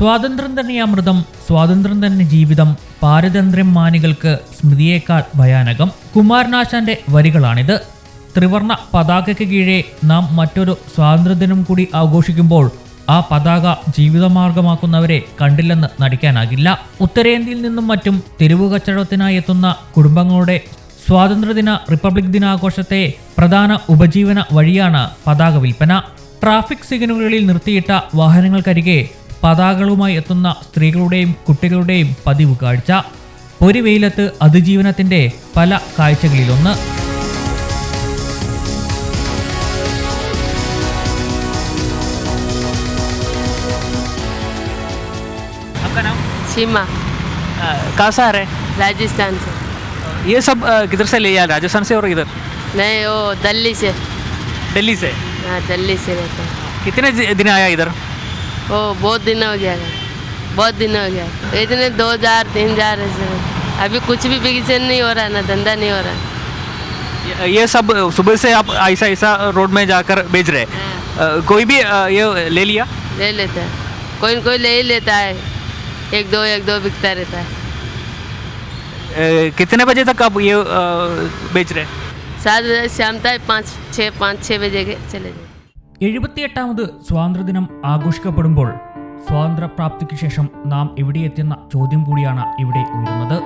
സ്വാതന്ത്ര്യം തന്നെ അമൃതം സ്വാതന്ത്ര്യം തന്നെ ജീവിതം. പാരതന്ത്ര്യം മാനികൾക്ക് സ്മൃതിയേക്കാൾ ഭയാനകം. കുമാരനാശാന്റെ വരികളാണിത്. ത്രിവർണ പതാകയ്ക്ക് കീഴെ നാം മറ്റൊരു സ്വാതന്ത്ര്യദിനം കൂടി ആഘോഷിക്കുമ്പോൾ ആ പതാക ജീവിതമാർഗമാക്കുന്നവരെ കണ്ടില്ലെന്ന് നടിക്കാനാകില്ല. ഉത്തരേന്ത്യയിൽ നിന്നും മറ്റും തെരുവു കച്ചവടത്തിനായി എത്തുന്ന കുടുംബങ്ങളുടെ സ്വാതന്ത്ര്യദിന റിപ്പബ്ലിക് ദിനാഘോഷത്തെ പ്രധാന ഉപജീവന വഴിയാണ് പതാക വിൽപ്പന. ട്രാഫിക് സിഗ്നലുകളിൽ നിർത്തിയിട്ട വാഹനങ്ങൾക്കരികെ പതാകകളുമായി എത്തുന്ന സ്ത്രീകളുടെയും കുട്ടികളുടെയും പതിവ് കാഴ്ച ഒരു വെയിലത്ത് അതിജീവനത്തിന്റെ പല കാഴ്ചകളിലൊന്ന് आपका नाम सीमा कहाँ से आ रहे हैं राजस्थान से ये सब अ, किधर से ले आया राजस्थान से और इधर नहीं वो दिल्ली से दिल्ली से हाँ दिल्ली से रहता है कितने दि- दिन आया इधर वो बहुत दिन हो गया बहुत दिन हो गया। इतने दो हज़ार तीन हज़ार ऐसे। अभी कुछ भी बिगसन नहीं हो रहा ना धंधा नहीं हो रहा। ये- ये सब सुबह से आप ऐसा ऐसा रोड में जाकर बेच रहे हैं। हाँ, कोई भी ये ले लिया? ले लेता है। कोई न कोई ले ही लेता है। एक दो एक दो बिकता रहता है। अ, कितने बजे तक आप ये अ, बेच रहे हैं? सात बजे शाम तक पाँच छः पाँच छः बजे के चले जाए എഴുപത്തിയെട്ടാമത് സ്വാതന്ത്ര്യദിനം ആഘോഷിക്കപ്പെടുമ്പോൾ സ്വാതന്ത്ര്യപ്രാപ്തിക്ക് ശേഷം നാം എവിടെയെത്തിയെന്ന ചോദ്യം കൂടിയാണ് ഇവിടെ ഉയരുന്നത്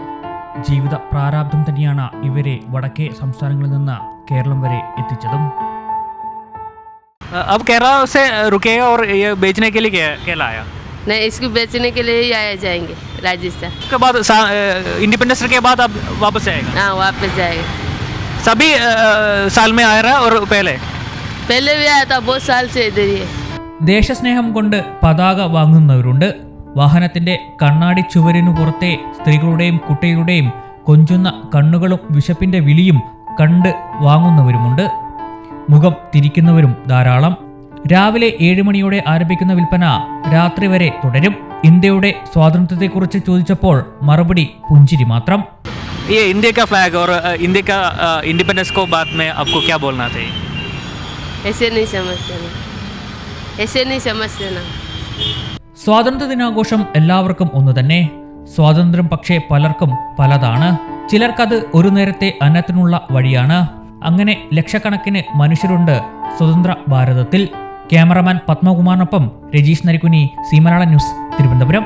ജീവിത പ്രാരാബ്ധം തന്നെയാണ് ഇവരെ വടക്കേ സംസ്ഥാനങ്ങളിൽ നിന്ന് കേരളം വരെ എത്തിച്ചതും अ, अब केरला से रुकेगा और ये बेचने के लिए क्या क्या लाया नहीं इसको बेचने के लिए ही आया जाएंगे राजस्थान उसके बाद इंडिपेंडेंस के बाद अब वापस आएगा हाँ वापस जाएगा सभी अ, साल में आ रहा है और पहले पहले भी आया था बहुत साल से इधर ही है ദേശസ്നേഹം കൊണ്ട് പതാക വാങ്ങുന്നവരുണ്ട് വാഹനത്തിന്റെ കണ്ണാടി ചുവരിനു പുറത്തെ സ്ത്രീകളുടെയും കുട്ടികളുടെയും കൊഞ്ചുന്ന കണ്ണുകളും വിശപ്പിന്റെ വിളിയും കണ്ട് വാങ്ങുന്നവരുമുണ്ട് മുഖം തിരിക്കുന്നവരും ധാരാളം രാവിലെ ഏഴ് മണിയോടെ ആരംഭിക്കുന്ന വിൽപ്പന രാത്രി വരെ തുടരും ഇന്ത്യയുടെ സ്വാതന്ത്ര്യത്തെക്കുറിച്ച് ചോദിച്ചപ്പോൾ മറുപടി പുഞ്ചിരി മാത്രം ये इंडिया का फ्लैग और अ, इंडिया का इंडिपेंडेंस को बाद में आपको क्या बोलना चाहिए ऐसे नहीं समझते ना ऐसे नहीं समझते ना സ്വാതന്ത്ര്യ ദിനാഘോഷം എല്ലാവർക്കും ഒന്നു തന്നെ സ്വാതന്ത്ര്യം പക്ഷേ പലർക്കും പലതാണ് ചിലർക്കത് ഒരു നേരത്തെ അന്നത്തിനുള്ള വഴിയാണ് അങ്ങനെ ലക്ഷക്കണക്കിന് മനുഷ്യരുണ്ട് സ്വതന്ത്ര ഭാരതത്തിൽ ക്യാമറമാൻ പത്മകുമാറിനൊപ്പം രജീഷ് നരിക്കുനി സി മലയാളം ന്യൂസ് തിരുവനന്തപുരം